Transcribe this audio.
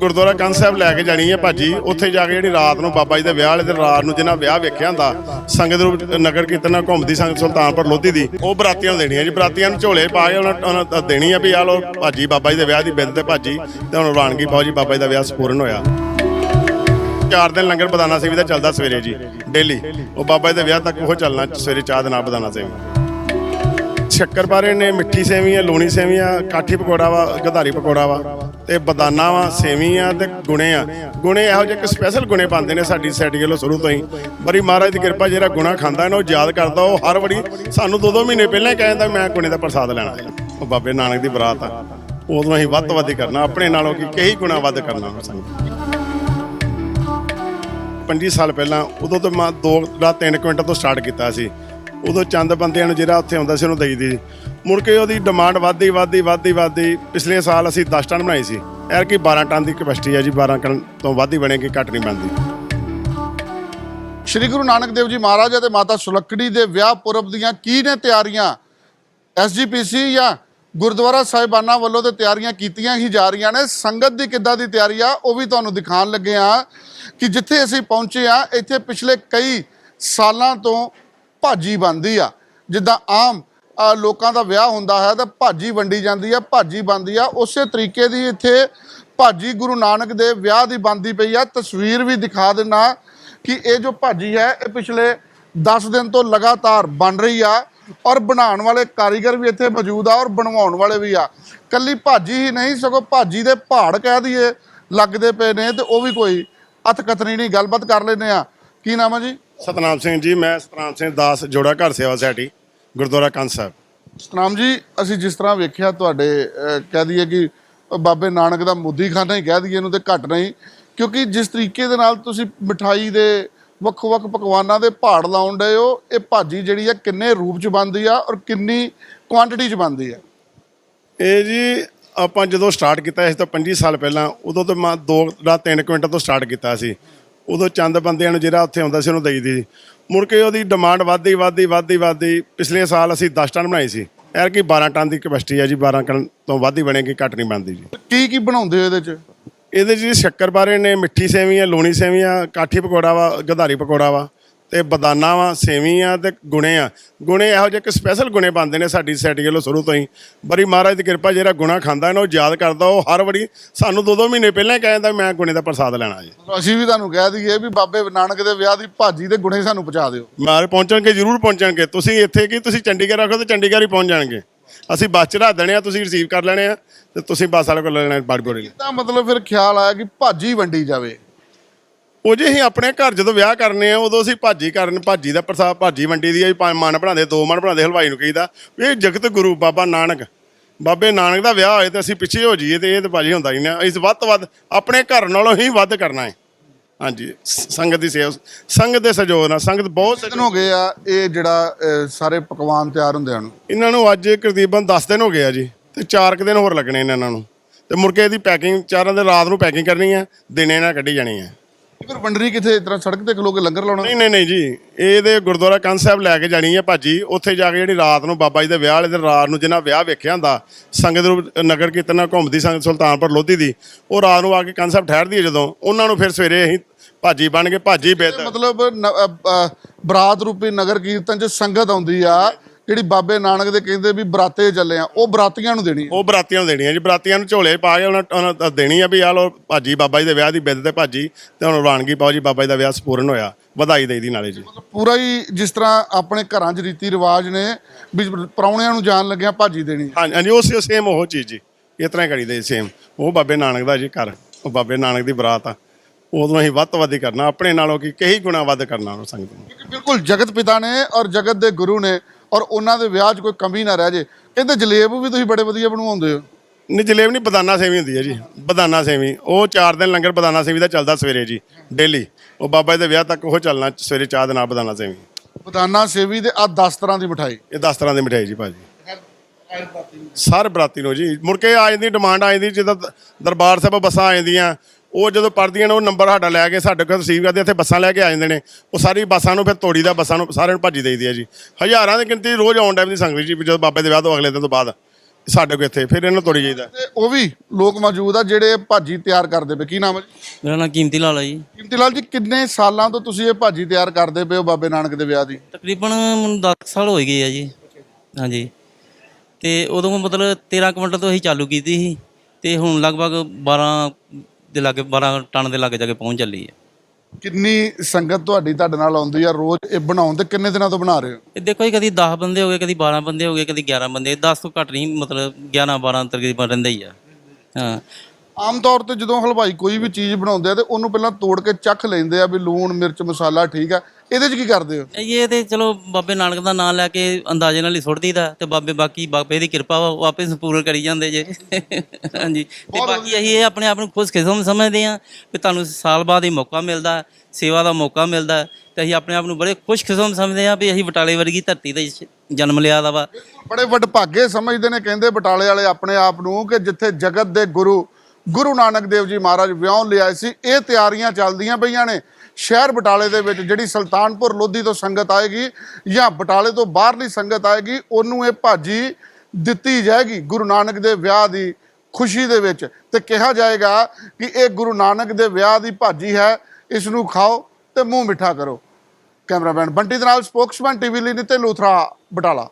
ਗੁਰਦੁਆਰਾ ਕੰਨ ਸਾਹਿਬ ਲੈ ਕੇ ਜਾਣੀ ਹੈ ਭਾਜੀ। ਉੱਥੇ ਜਾ ਕੇ ਜਿਹੜੀ ਰਾਤ ਨੂੰ ਬਾਬਾ ਜੀ ਦੇ ਵਿਆਹ ਵਾਲੇ ਦਿਨ ਰਾਤ ਨੂੰ ਜਿਹਨਾਂ ਵਿਆਹ ਵੇਖਿਆ ਹੁੰਦਾ, ਸੰਗਤ ਰੂਪ ਨਗਰ ਕੀਰਤਨ ਨਾਲ ਘੁੰਮਦੀ ਸੰਗਤ ਸੁਲਤਾਨਪੁਰ ਲੋਧੀ ਦੀ, ਉਹ ਬਰਾਤੀਆਂ ਨੂੰ ਦੇਣੀ ਹੈ ਜੀ। ਬਰਾਤੀਆਂ ਨੂੰ ਝੋਲੇ ਪਾ ਕੇ ਉਹਨਾਂ ਉਹਨਾਂ ਨੂੰ ਦੇਣੀ ਹੈ ਵੀ ਆ ਲੋ ਭਾਜੀ, ਬਾਬਾ ਜੀ ਦੇ ਵਿਆਹ ਦੀ ਬਿੱਦ ਤੇ ਭਾਜੀ, ਤੇ ਹੁਣ ਰਵਾਨਗੀ ਪਾਓ ਜੀ, ਬਾਬਾ ਜੀ ਦਾ ਵਿਆਹ ਸਪੂਰਨ ਹੋਇਆ। ਚਾਰ ਦਿਨ ਲੰਗਰ ਬਦਾਨਾ ਸੇਵੀ ਦਾ ਚੱਲਦਾ ਸਵੇਰੇ ਜੀ, ਡੇਲੀ। ਉਹ ਬਾਬਾ ਜੀ ਦੇ ਵਿਆਹ ਤੱਕ ਉਹ ਚੱਲਣਾ, ਸਵੇਰੇ ਚਾਹ ਦੇ ਨਾਲ ਬਦਾਨਾ ਸੇਵੀ। ਸ਼ੱਕਰਪਾਰੇ ਨੇ, ਮਿੱਠੀ ਸੇਵੀਆਂ, ਲੂਣੀ ਸੇਵੀਆਂ, ਕਾਠੀ ਪਕੌੜਾ ਵਾ, ਗਧਾਰੀ ਪਕੌੜਾ ਵਾ ਤੇ ਬਦਾਨਾ ਵਾ, ਸੇਵੀਆਂ ਤੇ ਗੁਣੇ ਆ। ਗੁਣੇ ਇਹੋ ਜਿਹੇ ਇੱਕ ਸਪੈਸ਼ਲ ਗੁਣੇ ਪਾਉਂਦੇ ਨੇ ਸਾਡੀ ਸੈਟੀ ਵੱਲੋਂ ਸ਼ੁਰੂ ਤੋਂ ਹੀ। ਬੜੀ ਮਹਾਰਾਜ ਦੀ ਕਿਰਪਾ, ਜਿਹੜਾ ਗੁਣਾ ਖਾਂਦਾ ਉਹ ਯਾਦ ਕਰਦਾ, ਉਹ ਹਰ ਵਾਰੀ ਸਾਨੂੰ ਦੋ ਦੋ ਮਹੀਨੇ ਪਹਿਲਾਂ ਹੀ ਕਹਿੰਦਾ, ਮੈਂ ਗੁਣੇ ਦਾ ਪ੍ਰਸਾਦ ਲੈਣਾ ਹੈ ਉਹ ਬਾਬੇ ਨਾਨਕ ਦੀ ਬਰਾਤ ਆ। ਉਦੋਂ ਅਸੀਂ ਵੱਧ ਤੋਂ ਵੱਧ ਹੀ ਕਰਨਾ, ਆਪਣੇ ਨਾਲੋਂ ਕਿ ਕਈ ਗੁਣਾ ਵੱਧ ਕਰਨਾ ਸਾਨੂੰ। 25 ਸਾਲ ਪਹਿਲਾਂ, ਉਦੋਂ ਤੋਂ ਮੈਂ 2 ਦਾ 3 ਕੁਇੰਟਲ ਤੋਂ ਸਟਾਰਟ ਕੀਤਾ ਸੀ। ਉਦੋਂ ਚੰਦ ਬੰਦਿਆਂ ਨੂੰ ਜਿਹੜਾ ਉੱਥੇ ਆਉਂਦਾ ਸੀ ਉਹਨੂੰ ਦੇਈਦੀ ਸੀ। ਮੁੜ ਕੇ ਉਹਦੀ ਡਿਮਾਂਡ ਵੱਧਦੀ ਵੱਧਦੀ ਵੱਧਦੀ ਵੱਧਦੀ। ਪਿਛਲੇ ਸਾਲ ਅਸੀਂ 10 ਟਨ ਬਣਾਈ ਸੀ। ਐਰ ਕਿ 12 ਟਨ ਦੀ ਕਪੈਸਿਟੀ ਹੈ ਜੀ 12 ਟਨ ਤੋਂ ਵੱਧ ਹੀ ਬਣੇਗੀ, ਘੱਟ ਨਹੀਂ ਬਣਦੀ। ਸ਼੍ਰੀ ਗੁਰੂ ਨਾਨਕ ਦੇਵ ਜੀ ਮਹਾਰਾਜ ਅਤੇ ਮਾਤਾ ਸੁਲੱਕੜੀ ਦੇ ਵਿਆਹ ਪੁਰਬ ਦੀਆਂ ਕੀ ਨੇ ਤਿਆਰੀਆਂ? ਐਸਜੀਪੀਸੀ ਜਾਂ ਗੁਰਦੁਆਰਾ ਸਾਹਿਬਾਨਾਂ ਵੱਲੋਂ ਤੇ ਤਿਆਰੀਆਂ ਕੀਤੀਆਂ ਹੀ ਜਾ ਰਹੀਆਂ ਨੇ। ਸੰਗਤ ਦੀ ਕਿੱਦਾਂ ਦੀ ਤਿਆਰੀ ਆ, ਉਹ ਵੀ ਤੁਹਾਨੂੰ ਦਿਖਾਉਣ ਲੱਗੇ ਆ ਕਿ ਜਿੱਥੇ ਅਸੀਂ ਪਹੁੰਚੇ ਆ ਇੱਥੇ ਪਿਛਲੇ ਕਈ ਸਾਲਾਂ ਤੋਂ ਭਾਜੀ ਬਣਦੀ ਆ। ਜਿੱਦਾਂ ਆਮ ਲੋਕਾਂ ਦਾ ਵਿਆਹ ਹੁੰਦਾ ਹੈ ਤਾਂ ਭਾਜੀ ਵੰਡੀ ਜਾਂਦੀ ਆ, ਭਾਜੀ ਬਣਦੀ ਆ। ਉਸੇ ਤਰੀਕੇ ਦੀ ਇੱਥੇ ਭਾਜੀ ਗੁਰੂ ਨਾਨਕ ਦੇ ਵਿਆਹ ਦੀ ਬਣਦੀ ਪਈ ਆ। ਤਸਵੀਰ ਵੀ ਦਿਖਾ ਦਿੰਨਾ ਕਿ ਇਹ ਜੋ ਭਾਜੀ ਹੈ, ਇਹ ਪਿਛਲੇ 10 ਦਿਨ ਤੋਂ ਲਗਾਤਾਰ ਬਣ ਰਹੀ ਆ ਔਰ ਬਣਾਉਣ ਵਾਲੇ ਕਾਰੀਗਰ ਵੀ ਇੱਥੇ ਮੌਜੂਦ ਆ ਔਰ ਬਣਵਾਉਣ ਵਾਲੇ ਵੀ ਆ। ਕੱਲੀ ਭਾਜੀ ਹੀ ਨਹੀਂ, ਸਗੋਂ ਭਾਜੀ ਦੇ ਪਹਾੜ ਕਹਿ ਦਈਏ ਲੱਗਦੇ ਪਏ ਨੇ ਤੇ ਉਹ ਵੀ ਕੋਈ ਅਥ ਨਹੀਂ ਗੱਲਬਾਤ ਕਰ ਲੈਨੇ ਆ। ਕੀ ਨਾਮ ਹੈ ਜੀ? ਸਤਨਾਮ ਸਿੰਘ ਜੀ ਮੈਂ ਸਤਨਾਮ ਸਿੰਘ ਦਾਸ ਜੋੜਾ ਘਰ ਸੇਵਾ ਸੋਸਾਇਟੀ ਗੁਰਦੁਆਰਾ ਕੰਨ ਸਾਹਿਬ। ਸਤਨਾਮ ਜੀ ਅਸੀਂ ਜਿਸ ਤਰ੍ਹਾਂ ਵੇਖਿਆ ਤੁਹਾਡੇ ਕਹਿ ਦਈਏ ਕਿ ਬਾਬੇ ਨਾਨਕ ਦਾ ਮੁੱਦੀਖਾਨਾ ਹੀ ਕਹਿ ਦਈਏ ਇਹਨੂੰ ਤੇ ਘੱਟ ਨਹੀਂ ਕਿਉਂਕਿ ਜਿਸ ਤਰੀਕੇ ਦੇ ਨਾਲ ਤੁਸੀਂ ਮਠਾਈ ਦੇ ਵੱਖ-ਵੱਖ ਪਕਵਾਨਾਂ ਦੇ ਪਹਾੜ ਲਾਉਣ ਡਏ ਹੋ ਇਹ ਭਾਜੀ ਜਿਹੜੀ ਆ ਕਿੰਨੇ ਰੂਪ ਚ ਬਣਦੀ ਆ ਔਰ ਕਿੰਨੀ ਕੁਆਂਟੀਟੀ ਚ ਬਣਦੀ ਆ? ਇਹ ਜੀ ਆਪਾਂ ਜਦੋਂ ਸਟਾਰਟ ਕੀਤਾ ਇਸ ਤੋਂ 25 ਸਾਲ ਪਹਿਲਾਂ ਉਦੋਂ ਤੋਂ ਮੈਂ 2 ਦਾ 3 ਕੁਇੰਟਲ ਤੋਂ ਸਟਾਰਟ ਕੀਤਾ ਸੀ। ਉਦੋਂ ਚੰਦ ਬੰਦਿਆਂ ਨੂੰ ਜਿਹੜਾ ਉੱਥੇ ਆਉਂਦਾ ਸੀ ਉਹਨੂੰ ਦੇਈਦੀ ਸੀ। ਮੁੜ ਕੇ ਉਹਦੀ ਡਿਮਾਂਡ ਵੱਧਦੀ ਵੱਧਦੀ ਵੱਧਦੀ ਵੱਧਦੀ। ਪਿਛਲੇ ਸਾਲ ਅਸੀਂ 10 ਟਨ ਬਣਾਈ ਸੀ। ਐਰ ਕੀ 12 ਟਨ ਦੀ ਕਪੈਸਿਟੀ ਹੈ ਜੀ 12 ਟਨ ਤੋਂ ਵੱਧ ਹੀ ਬਣੇਗੀ ਘੱਟ ਨਹੀਂ ਬਣਦੀ ਜੀ। ਕੀ ਕੀ ਬਣਾਉਂਦੇ ਹੋ ਇਹਦੇ ਚ? ਇਹਦੇ 'ਚ ਜੀ ਸ਼ੱਕਰਪਾਰੇ ਨੇ ਮਿੱਠੀ ਸੇਵੀਆਂ ਲੂਣੀ ਸੇਵੀਆਂ ਕਾਠੀ ਪਕੌੜਾ ਵਾ ਗਧਾਰੀ ਪਕੌੜਾ ਵਾ। ਤੇ ਬਦਾਨਾ ਵਾ ਸੇਵੀਆਂ ਤੇ ਗੁਣੇ ਆ। ਗੁਣੇ ਇਹੋ ਜਿਹੇ ਇੱਕ ਸਪੈਸ਼ਲ ਗੁਣੇ ਪਾਉਂਦੇ ਨੇ ਸਾਡੀ ਸੈਟੀ ਵੱਲੋਂ ਸ਼ੁਰੂ ਤੋਂ ਹੀ। ਬੜੀ ਮਹਾਰਾਜ ਦੀ ਕਿਰਪਾ ਜਿਹੜਾ ਗੁਣਾ ਖਾਂਦਾ ਇਹਨੂੰ ਯਾਦ ਕਰਦਾ ਉਹ ਹਰ ਵਾਰੀ ਸਾਨੂੰ ਦੋ ਦੋ ਮਹੀਨੇ ਪਹਿਲਾਂ ਹੀ ਕਹਿੰਦਾ ਮੈਂ ਗੁਣੇ ਦਾ ਪ੍ਰਸਾਦ ਲੈਣਾ ਜੀ। ਅਸੀਂ ਵੀ ਤੁਹਾਨੂੰ ਕਹਿ ਦਈਏ ਵੀ ਬਾਬੇ ਨਾਨਕ ਦੇ ਵਿਆਹ ਦੀ ਭਾਜੀ ਦੇ ਗੁਣੇ ਸਾਨੂੰ ਪਹੁੰਚਾ ਦਿਓ। ਮਾਰੇ ਪਹੁੰਚਣਗੇ ਜ਼ਰੂਰ ਪਹੁੰਚਣਗੇ। ਤੁਸੀਂ ਇੱਥੇ ਕੀ ਤੁਸੀਂ ਚੰਡੀਗੜ੍ਹ ਰੱਖੋ ਤੇ ਚੰਡੀਗੜ੍ਹ ਹੀ ਪਹੁੰਚ ਜਾਣਗੇ। ਅਸੀਂ ਬੱਸ 'ਚ ਰੱਖ ਦੇਣੇ ਆ ਤੁਸੀਂ ਰਿਸੀਵ ਕਰ ਲੈਣੇ ਆ ਤੇ ਤੁਸੀਂ ਬੱਸ ਵਾਲੇ ਕੋਲ ਲੈਣਾ ਬਾੜੀ ਬੋੜੀ ਤਾਂ ਮਤਲਬ ਫਿਰ ਖਿਆਲ ਆਇਆ ਕਿ ਭਾਜੀ ਵੰਡੀ ਜਾਵੇ। ਉਹ ਜੇ ਅਸੀਂ ਆਪਣੇ ਘਰ ਜਦੋਂ ਵਿਆਹ ਕਰਨੇ ਆ ਉਦੋਂ ਅਸੀਂ ਭਾਜੀ ਕਰਨ ਭਾਜੀ ਦਾ ਪ੍ਰਸਾਦ ਭਾਜੀ ਵੰਡੀ ਦੀ ਆ ਪੰਜ ਮਨ ਬਣਾਉਂਦੇ ਦੋ ਮਨ ਬਣਾਉਂਦੇ ਹਲਵਾਈ ਨੂੰ ਕਹੀਦਾ ਵੀ ਇਹ ਜਗਤ ਗੁਰੂ ਬਾਬਾ ਨਾਨਕ। ਬਾਬੇ ਨਾਨਕ ਦਾ ਵਿਆਹ ਹੋਏ ਤੇ ਅਸੀਂ ਪਿੱਛੇ ਹੋ ਜਾਈਏ ਤੇ ਇਹ ਤਾਂ ਭਾਜੀ ਹੁੰਦਾ ਹੀ ਨਾ ਇਸ ਵੱਧ ਤੋਂ ਵੱਧ ਆਪਣੇ ਘਰ ਨਾਲੋਂ ਹੀ ਵੱਧ ਕਰਨਾ ਹੈ। ਹਾਂਜੀ ਸੰਗਤ ਦੀ ਸੇਵਾ ਸੰਗਤ ਦੇ ਸਹਿਯੋਗ ਨਾਲ ਸੰਗਤ ਬਹੁਤ ਦਿਨ ਹੋ ਗਏ ਆ ਇਹ ਜਿਹੜਾ ਸਾਰੇ ਪਕਵਾਨ ਤਿਆਰ ਹੁੰਦਿਆਂ ਨੂੰ ਇਹਨਾਂ ਨੂੰ ਅੱਜ ਤਕਰੀਬਨ 10 ਦਿਨ ਹੋ ਗਏ ਆ ਜੀ ਤੇ 4 ਕੁ ਦਿਨ ਹੋਰ ਲੱਗਣੇ ਨੇ ਇਹਨਾਂ ਨੂੰ। ਤੇ ਮੁੜ ਕੇ ਇਹਦੀ ਪੈਕਿੰਗ ਚਾਰਾਂ ਦੇ ਰਾਤ ਨੂੰ ਪੈਕਿੰਗ ਕਰਨੀ ਆ ਦਿਨੇ ਇਹਨਾਂ ਕੱਢੀ ਜਾਣੀ ਆ ਫਿਰ ਵੰਡਣੀ ਕਿੱਥੇ? ਇਸ ਤਰ੍ਹਾਂ ਸੜਕ ਤੇ ਖਲੋ ਕੇ ਲੰਗਰ ਲਾਉਣਾ? ਨਹੀਂ ਨਹੀਂ ਨਹੀਂ ਜੀ। ਇਹਦੇ ਗੁਰਦੁਆਰਾ ਕੰਨ ਸਾਹਿਬ ਲੈ ਕੇ ਜਾਣੀ ਹੈ ਭਾਜੀ। ਉੱਥੇ ਜਾ ਕੇ ਜਿਹੜੀ ਰਾਤ ਨੂੰ ਬਾਬਾ ਜੀ ਦੇ ਵਿਆਹ ਵਾਲੇ ਦਿਨ ਰਾਤ ਨੂੰ ਜਿਹਨਾਂ ਵਿਆਹ ਵੇਖਿਆ ਹੁੰਦਾ ਸੰਗਤ ਰੂਪ ਨਗਰ ਕੀਰਤਨ ਘੁੰਮਦੀ ਸੰਗਤ ਸੁਲਤਾਨਪੁਰ ਲੋਧੀ ਦੀ ਉਹ ਰਾਤ ਨੂੰ ਆ ਕੇ ਕੰਨ ਸਾਹਿਬ ਠਹਿਰਦੀ ਹੈ ਜਦੋਂ। ਉਹਨਾਂ ਨੂੰ ਫਿਰ ਸਵੇਰੇ ਅਸੀਂ ਭਾਜੀ ਬਣ ਕੇ ਭਾਜੀ ਬੇਦ ਮਤਲਬ ਨ- ਅ, ਅ, ਬਰਾਤ ਰੂਪੀ ਨਗਰ ਕੀਰਤਨ ਚ ਸੰਗਤ ਆਉਂਦੀ ਆ। ਜਿਹੜੀ ਬਾਬੇ ਨਾਨਕ ਦੇ ਕਹਿੰਦੇ ਵੀ ਬਰਾਤੇ ਚੱਲੇ ਆ ਉਹ ਬਰਾਤੀਆਂ ਨੂੰ ਦੇਣੀ ਆ। ਉਹ ਬਰਾਤੀਆਂ ਨੂੰ ਦੇਣੀਆਂ ਜੀ ਬਰਾਤੀਆਂ ਨੂੰ ਝੋਲੇ ਪਾ ਕੇ ਉਹਨਾਂ ਨੂੰ ਦੇਣੀ ਆ ਵੀ ਆ ਲੋ ਭਾਜੀ ਬਾਬਾ ਜੀ ਦੇ ਵਿਆਹ ਦੀ ਬਿੱਦ ਤੇ ਭਾਜੀ ਤੇ ਹੁਣ ਰਵਾਨਗੀ ਪਾਓ ਜੀ ਬਾਬਾ ਜੀ ਦਾ ਵਿਆਹ ਸੰਪੂਰਨ ਹੋਇਆ ਵਧਾਈ ਦੇਈਦੀ ਨਾਲੇ ਜੀ। ਪੂਰਾ ਹੀ ਜਿਸ ਤਰ੍ਹਾਂ ਆਪਣੇ ਘਰਾਂ 'ਚ ਰੀਤੀ ਰਿਵਾਜ ਨੇ ਵੀ ਪ੍ਰਾਹੁਣਿਆਂ ਨੂੰ ਜਾਣ ਲੱਗਿਆ ਭਾਜੀ ਦੇਣੀ ਹਾਂਜੀ ਉਹ ਸੇਮ ਉਹ ਚੀਜ਼ ਜੀ ਇਸ ਤਰ੍ਹਾਂ ਹੀ ਕਰੀਦੇ ਸੇਮ। ਉਹ ਬਾਬੇ ਨਾਨਕ ਦਾ ਜੀ ਘਰ ਉਹ ਬਾਬੇ ਨਾਨਕ ਦੀ ਬਰਾਤ ਆ। ਉਦੋਂ ਅਸੀਂ ਵੱਧ ਵੱਧ ਕਰਨਾ ਆਪਣੇ ਨਾਲੋਂ ਕੀ ਕਈ ਗੁਣਾ ਵੱਧ ਕਰਨਾ ਉਹ ਸੰਗਤ ਨੂੰ। ਬਿਲਕੁਲ ਜਗਤ ਪਿਤਾ ਨੇ ਔਰ ਜਗਤ ਦੇ ਗੁਰੂ ਨੇ ਔਰ ਉਹਨਾਂ ਦੇ ਵਿਆਹ 'ਚ ਕੋਈ ਕਮੀ ਨਾ ਰਹਿ ਜੇ। ਕਹਿੰਦੇ ਜਲੇਬ ਵੀ ਤੁਸੀਂ ਬੜੇ ਵਧੀਆ ਬਣਵਾਉਂਦੇ ਹੋ। ਨਹੀਂ ਜਲੇਬ ਨਹੀਂ ਬਦਾਨਾ ਸੇਵੀ ਹੁੰਦੀ ਹੈ ਜੀ। ਬਦਾਨਾ ਸੇਵੀ। ਉਹ ਚਾਰ ਦਿਨ ਲੰਗਰ ਬਦਾਨਾ ਸੇਵੀ ਦਾ ਚੱਲਦਾ ਸਵੇਰੇ ਜੀ ਡੇਲੀ। ਉਹ ਬਾਬਾ ਜੀ ਦੇ ਵਿਆਹ ਤੱਕ ਉਹ ਚੱਲਣਾ ਸਵੇਰੇ ਚਾਹ ਦੇ ਨਾਲ ਬਦਾਨਾ ਸੇਵੀ। ਬਦਾਨਾ ਸੇਵੀ ਦੇ ਆ 10 ਤਰ੍ਹਾਂ ਦੀ ਮਠਾਈ। ਇਹ 10 ਤਰ੍ਹਾਂ ਦੀ ਮਠਿਆਈ ਜੀ ਭਾਜੀ। ਸਰ ਬਰਾਤੀ ਨੂੰ ਜੀ। ਮੁੜ ਕੇ ਆ ਜਾਂਦੀ ਡਿਮਾਂਡ ਆ ਜਾਂਦੀ ਜਦੋਂ ਦਰਬਾਰ ਸਾਹਿਬ ਬੱਸਾਂ ਆ ਜਾਂਦੀਆਂ ਉਹ ਜਦੋਂ ਪੜਦੀਆਂ ਨੇ ਉਹ ਨੰਬਰ ਸਾਡਾ ਲੈ ਕੇ ਸਾਡੇ ਕੋਲ ਰਿਸੀਵ ਕਰਦੇ ਇੱਥੇ ਬੱਸਾਂ ਲੈ ਕੇ ਆ ਜਾਂਦੇ ਨੇ। ਉਹ ਸਾਰੀ ਬੱਸਾਂ ਨੂੰ ਫਿਰ ਤੋੜੀ ਦਾ ਬੱਸਾਂ ਨੂੰ ਸਾਰਿਆਂ ਨੂੰ ਭਾਜੀ ਦੇਈਦੀ ਹੈ ਜੀ। ਹਜ਼ਾਰਾਂ ਦੀ ਗਿਣਤੀ ਰੋਜ਼ ਆਉਣ ਟਾਈਮ ਦੀ ਸੰਗਤ ਜੀ ਜਦੋਂ ਬਾਬੇ ਦੇ ਵਿਆਹ ਤੋਂ ਅਗਲੇ ਦਿਨ ਤੋਂ ਬਾਅਦ ਸਾਡੇ ਕੋਲ ਇੱਥੇ ਫਿਰ ਇਹਨੂੰ ਤੋੜੀ ਜਾਈਦਾ। ਤੇ ਉਹ ਵੀ ਲੋਕ ਮੌਜੂਦ ਆ ਜਿਹੜੇ ਭਾਜੀ ਤਿਆਰ ਕਰਦੇ ਪਏ। ਕੀ ਨਾਮ ਹੈ ਜੀ? ਮੇਰਾ ਨਾਮ ਕੀਮਤੀ ਲਾਲ ਹੈ ਜੀ। ਕੀਮਤੀ ਲਾਲ ਜੀ ਕਿੰਨੇ ਸਾਲਾਂ ਤੋਂ ਤੁਸੀਂ ਇਹ ਭਾਜੀ ਤਿਆਰ ਕਰਦੇ ਪਏ ਹੋ ਬਾਬੇ ਨਾਨਕ ਦੇ ਵਿਆਹ ਦੀ? ਤਕਰੀਬਨ ਮੈਨੂੰ 10 ਸਾਲ ਹੋ ਹੀ ਗਏ ਆ ਜੀ। ਹਾਂਜੀ। ਤੇ ਉਦੋਂ ਮਤਲਬ 13 ਕੁਇੰਟਲ ਤੋਂ ਅਸੀਂ ਚਾਲੂ ਕੀਤੀ ਸੀ। ਤੇ ਹੁਣ ਲਗਭਗ 12 ਦੇ ਲਾਗੇ 12 ਟਨ ਦੇ ਲਾਗੇ ਜਾ ਕੇ ਪਹੁੰਚ ਚੱਲੀ ਹੈ। ਕਿੰਨੀ ਸੰਗਤ ਤੁਹਾਡੀ ਤੁਹਾਡੇ ਨਾਲ ਆਉਂਦੀ ਆ ਰੋਜ਼? ਇਹ ਬਣਾਉਣ ਤੇ ਕਿੰਨੇ ਦਿਨਾਂ ਤੋਂ ਬਣਾ ਰਹੇ ਹੋ? ਇਹ ਦੇਖੋ ਜੀ ਕਦੀ 10 ਬੰਦੇ ਹੋ ਗਏ ਕਦੀ 12 ਬੰਦੇ ਹੋ ਗਏ ਕਦੀ 11 ਬੰਦੇ। 10 ਤੋਂ ਘੱਟ ਨਹੀਂ ਮਤਲਬ 11 12 ਤਕਰੀਬਨ ਰਹਿੰਦੇ ਹੀ ਆ। ਹਾਂ। ਆਮ ਤੌਰ ਤੇ ਜਦੋਂ ਹਲਵਾਈ ਕੋਈ ਵੀ ਚੀਜ਼ ਬਣਾਉਂਦੇ ਆ ਤੇ ਉਹਨੂੰ ਪਹਿਲਾਂ ਤੋੜ ਕੇ ਚੱਖ ਲੈਂਦੇ ਆ ਵੀ ਲੂਣ ਮਿਰਚ ਮਸਾਲਾ ਠੀਕ ਆ। ਇਹਦੇ 'ਚ ਕੀ ਕਰਦੇ ਹੋ? ਇਹ ਤੇ ਚਲੋ ਬਾਬੇ ਨਾਨਕ ਦਾ ਨਾਮ ਲੈ ਕੇ ਅੰਦਾਜ਼ੇ ਨਾਲ ਹੀ ਸੁੱਟ ਦਈਦਾ ਤੇ ਬਾਬੇ ਬਾਕੀ ਬਾਬੇ ਦੀ ਕਿਰਪਾ ਵਾ ਉਹ ਆਪੇ ਸੰਪੂਰਨ ਕਰੀ ਜਾਂਦੇ ਜੇ। ਹਾਂਜੀ। ਤੇ ਬਾਕੀ ਅਸੀਂ ਇਹ ਆਪਣੇ ਆਪ ਨੂੰ ਖੁਸ਼ਕਿਸਮਤ ਸਮਝਦੇ ਆ ਕਿ ਤੁਹਾਨੂੰ ਸਾਲ ਬਾਅਦ ਹੀ ਮੌਕਾ ਮਿਲਦਾ ਸੇਵਾ ਦਾ ਮੌਕਾ ਮਿਲਦਾ ਤੇ ਅਸੀਂ ਆਪਣੇ ਆਪ ਨੂੰ ਬੜੇ ਖੁਸ਼ਕਿਸਮਤ ਸਮਝਦੇ ਆ ਵੀ ਅਸੀਂ ਬਟਾਲੇ ਵਰਗੀ ਧਰਤੀ ਤੇ ਜਨਮ ਲਿਆ ਦਾ ਵਾ। ਬੜੇ ਵਡਭਾਗੇ ਸਮਝਦੇ ਨੇ ਕਹਿੰਦੇ ਬਟਾਲੇ ਵਾਲੇ ਆਪਣੇ ਆਪ ਨੂੰ ਕਿ ਜਿੱਥੇ ਜਗਤ ਦੇ ਗੁਰੂ ਗੁਰੂ ਨਾਨਕ ਦੇਵ ਜੀ ਮਹਾਰਾਜ ਵਿਆਹ ਲਿਆਏ ਸੀ ਇਹ ਤਿਆਰੀਆਂ ਚੱਲਦੀਆਂ ਪਈਆਂ ਨੇ। ਸ਼ਹਿਰ ਬਟਾਲੇ ਦੇ ਵਿੱਚ ਜਿਹੜੀ ਸੁਲਤਾਨਪੁਰ ਲੋਧੀ ਤੋਂ ਸੰਗਤ ਆਏਗੀ ਜਾਂ ਬਟਾਲੇ ਤੋਂ ਬਾਹਰਲੀ ਸੰਗਤ ਆਏਗੀ, ਉਹਨੂੰ ਇਹ ਭਾਜੀ ਦਿੱਤੀ ਜਾਏਗੀ ਗੁਰੂ ਨਾਨਕ ਦੇ ਵਿਆਹ ਦੀ ਖੁਸ਼ੀ ਦੇ ਵਿੱਚ। ਤੇ ਕਿਹਾ ਜਾਏਗਾ ਕਿ ਇਹ ਗੁਰੂ ਨਾਨਕ ਦੇ ਵਿਆਹ ਦੀ ਭਾਜੀ ਹੈ, ਇਸ ਨੂੰ ਖਾਓ ਤੇ ਮੂੰਹ ਮਿੱਠਾ ਕਰੋ। ਕੈਮਰਾਮੈਨ ਬੰਟੀ ਦੇ ਨਾਲ ਸਪੋਕਸਮੈਨ ਟੀਵੀ ਲਈ ਨਿਤੇ ਲੂਥਰਾ, ਬਟਾਲਾ।